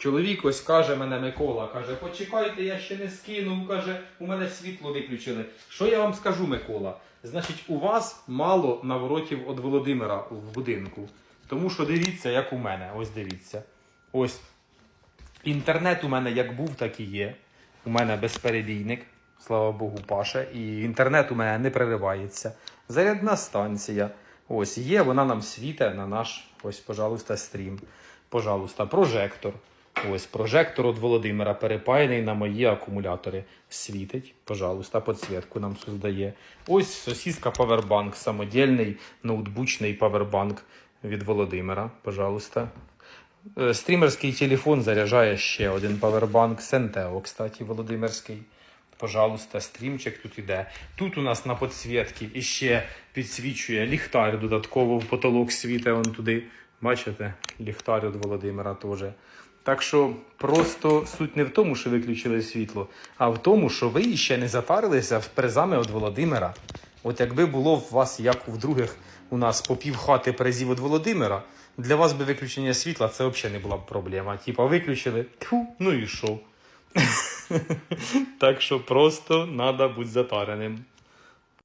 Чоловік ось каже мене Микола, каже, почекайте, я ще не скинув, каже, у мене світло виключили. Що я вам скажу, Микола? Значить, у вас мало наворотів від Володимира в будинку. Тому що дивіться, як у мене. Ось дивіться. Ось інтернет у мене як був, так і є. У мене безперебійник, слава Богу, паше. І інтернет у мене не переривається. Зарядна станція. Ось є, вона нам світить на наш, ось, пожалуйста, стрім. Пожалуйста, прожектор. Ось прожектор від Володимира перепаяний на мої акумулятори. Світить, пожалуйста, підсвітку нам создає. Ось сосіска Powerbank, самодільний ноутбучний Powerbank від Володимира. Пожалуйста. Е, Стрімерський телефон заряджає ще один павербанк Сентео, кстати, Володимирський. Пожалуйста, стрімчик тут іде. Тут у нас на підсвітці іще підсвічує ліхтар додатково в потолок світе вон туди. Бачите? Ліхтар від Володимира теж. Так що просто суть не в тому, що виключили світло, а в тому, що ви ще не затарилися в призами від Володимира. От якби було в вас, як у других, у нас по пів хати презів від Володимира, для вас би виключення світла це взагалі не була б проблема. Типа виключили, тьфу, ну і що? так що просто треба бути затареним.